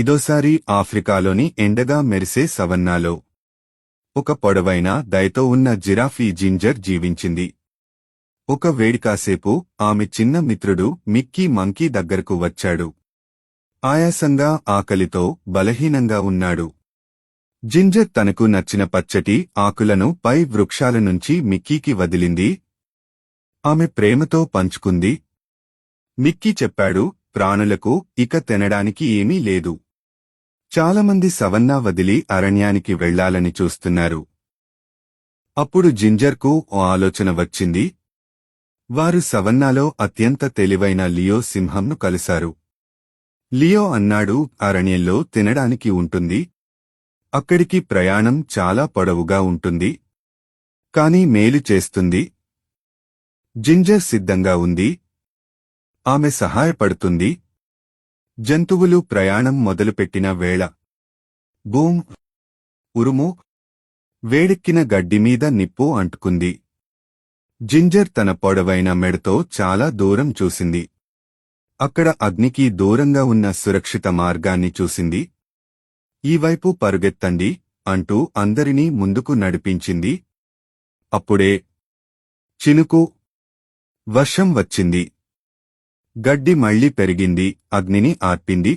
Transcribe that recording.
ఇదోసారి ఆఫ్రికాలోని ఎండగా మెరిసే సవన్నాలో ఒక పొడవైన దయతో ఉన్న జిరాఫీ జింజర్ జీవించింది. ఒక వేడికాసేపు ఆమె చిన్న మిత్రుడు మిక్కీ మంకీ దగ్గరకు వచ్చాడు. ఆయాసంగా ఆకలితో బలహీనంగా ఉన్నాడు. జింజర్ తనకు నచ్చిన పచ్చటి ఆకులను పై వృక్షాల నుంచి మిక్కీకి వదిలింది. ఆమె ప్రేమతో పంచుకుంది. మిక్కీ చెప్పాడు ప్రాణులకు ఇక తినడానికి ఏమీ లేదు. చాలామంది సవన్నా వదిలి అరణ్యానికి వెళ్ళాలని చూస్తున్నారు. అప్పుడు జింజర్కు ఓ ఆలోచన వచ్చింది. వారు సవన్నాలో అత్యంత తెలివైన లియో సింహంను కలిశారు. లియో అన్నాడు అరణ్యంలో తినడానికి ఉంటుంది. అక్కడికి ప్రయాణం చాలా పొడవుగా ఉంటుంది. కాని మేలు చేస్తుంది. జింజర్ సిద్ధంగా ఉంది. ఆమె సహాయపడుతుంది. జంతువులు ప్రయాణం మొదలుపెట్టిన వేళ. బూమ్ ఉరుము వేడెక్కిన గడ్డిమీద నిప్పు అంటుకుంది. జింజర్ తన పొడవైన మెడతో చాలా దూరం చూసింది. అక్కడ అగ్నికి దూరంగా ఉన్న సురక్షిత మార్గాన్ని చూసింది. ఈ వైపు పరుగెత్తండి అంటూ అందరినీ ముందుకు నడిపించింది. అప్పుడే చినుకు వర్షం వచ్చింది. గడ్డి మళ్ళీ పెరిగింది అగ్నిని ఆర్పింది